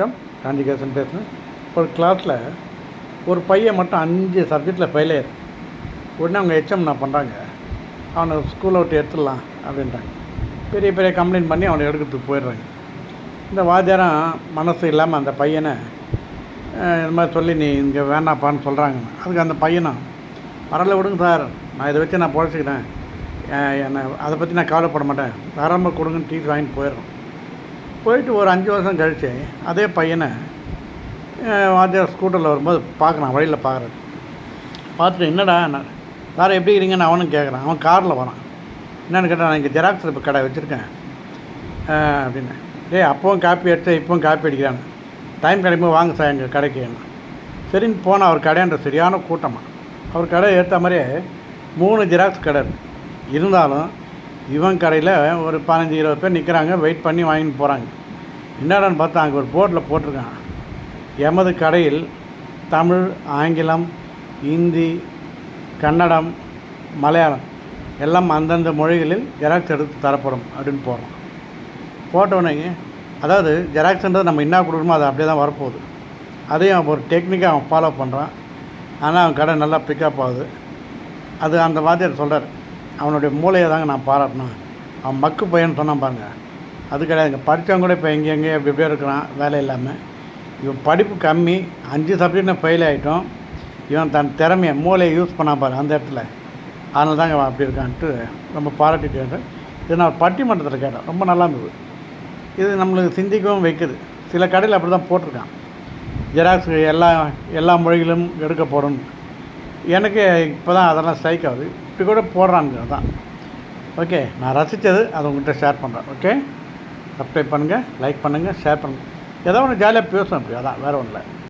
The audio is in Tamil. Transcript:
வணக்கம் காந்திகேசன் பேசுகிறேன் ஒரு கிளாஸில் ஒரு பையன் மட்டும் அஞ்சு சப்ஜெக்டில் ஃபெயிலியர் உடனே அவங்க ஹெச்எம் நான் பண்ணுறாங்க அவனை ஸ்கூலை விட்டு எடுத்துடலாம் அப்படின்றாங்க. பெரிய பெரிய கம்ப்ளைண்ட் பண்ணி அவனை எடுக்கிறதுக்கு போயிடுறாங்க. இந்த வாத்தியாரம் மனசு இல்லாமல் அந்த பையனை இந்த மாதிரி சொல்லி நீ இங்கே வேணாப்பான்னு சொல்கிறாங்க அதுக்கு அந்த பையனும் பரவாயில்ல விடுங்க சார் நான் இதை வச்சு நான் பொழைச்சிக்கிறேன். என்னை அதை பற்றி நான் கவலைப்பட மாட்டேன். தாராளமாக கொடுங்கன்னு டீச்சர் வாங்கிட்டு போயிடுறோம். போயிட்டு ஒரு அஞ்சு வருஷம் கழித்து அதே பையனை வாத்தியார் ஸ்கூட்டரில் வரும்போது பார்க்குறான் வழியில் பார்க்குறேன் பார்த்துட்டு என்னடா நான் சார் எப்படி இருக்கிறீங்கன்னு அவனும் கேட்குறான். அவன் காரில் வரான். என்னன்னு கேட்டால் நான் இங்கே ஜெராக்ஸ் இப்போ கடை வச்சுருக்கேன். அப்படின்னு. டேய் அப்பவும் காப்பி எடுத்து இப்போவும் காப்பி அடிக்கிறான் டைம் கிடைக்கும்போது வாங்க சார் எங்கள் கடைக்கு. என்ன. சரின்னு போனால் அவர் கடைன்ற சரியான கூட்டமாக அவர் கடை ஏற்ற மாதிரியே மூணு ஜெராக்ஸ் கடை இருந்தாலும் இவன் கடையில் ஒரு பதினஞ்சு இருபது பேர் நிற்கிறாங்க வெயிட் பண்ணி வாங்கிட்டு போகிறாங்க என்னடான்னு பார்த்தா அங்கே ஒரு போர்டில் போட்டிருக்கான் எமது கடையில் தமிழ் ஆங்கிலம் இந்தி கன்னடம் மலையாளம் எல்லாம் அந்தந்த மொழிகளில் ஜெராக்ஸ் எடுத்து தரப்படும் அப்படின்னு போகிறோம் போட்டவனே அதாவது ஜெராக்ஸ்ன்றது நம்ம என்ன கொடுக்கணுமோ அது அப்படியே தான் வரப்போகுது. அதையும் அவன் ஒரு டெக்னிக்காக அவன் ஃபாலோ பண்ணுறான் ஆனால் அவன் கடை நல்லா பிக்கப் ஆகுது. அது அந்த மாதிரி சொல்கிறார் அவனுடைய மூளையை தாங்க நான் பாராட்டணும். அவன் மக்கு பையன் சொன்னான் பாருங்க. அது கிடையாதுங்க படித்தவங்க கூட இப்போ எங்கே எங்கே எப்படி எப்படியோ இருக்கிறான் வேலை இல்லாமல் இவன் படிப்பு கம்மி அஞ்சு சப்ஜெக்ட் ஃபெயில் ஆகிட்டோம் இவன் தன் திறமையை மூளையை யூஸ் பண்ணா பாரு அந்த இடத்துல. அதனால தாங்க அவன் அப்படி இருக்கான்ட்டு ரொம்ப பாராட்டிட்டு கேட்டேன். இது நான் பட்டிமன்றத்தில் கேட்டேன். ரொம்ப நல்லா இருந்தது. இது நம்மளுக்கு சிந்திக்கவும் வைக்குது. சில கடையில் அப்படி தான் போட்டிருக்கான். ஜெராக்ஸ் எல்லா எல்லா மொழிகளும் எடுக்கப்படும். எனக்கு இப்போ தான் அதெல்லாம் ஸ்ட்ரைக் ஆகுது. இப்படி கூட போடுறாங்க தான் ஓகே நான் ரசித்தது அதை உங்கள்கிட்ட ஷேர் பண்ணுறேன் ஓகே சப்ஸ்கிரைப் பண்ணுங்கள் லைக் பண்ணுங்கள் ஷேர் பண்ணுங்கள் ஏதோ ஒன்று ஜாலியாக பேசணும் அப்படி அதான் வேறு ஒன்றும் இல்லை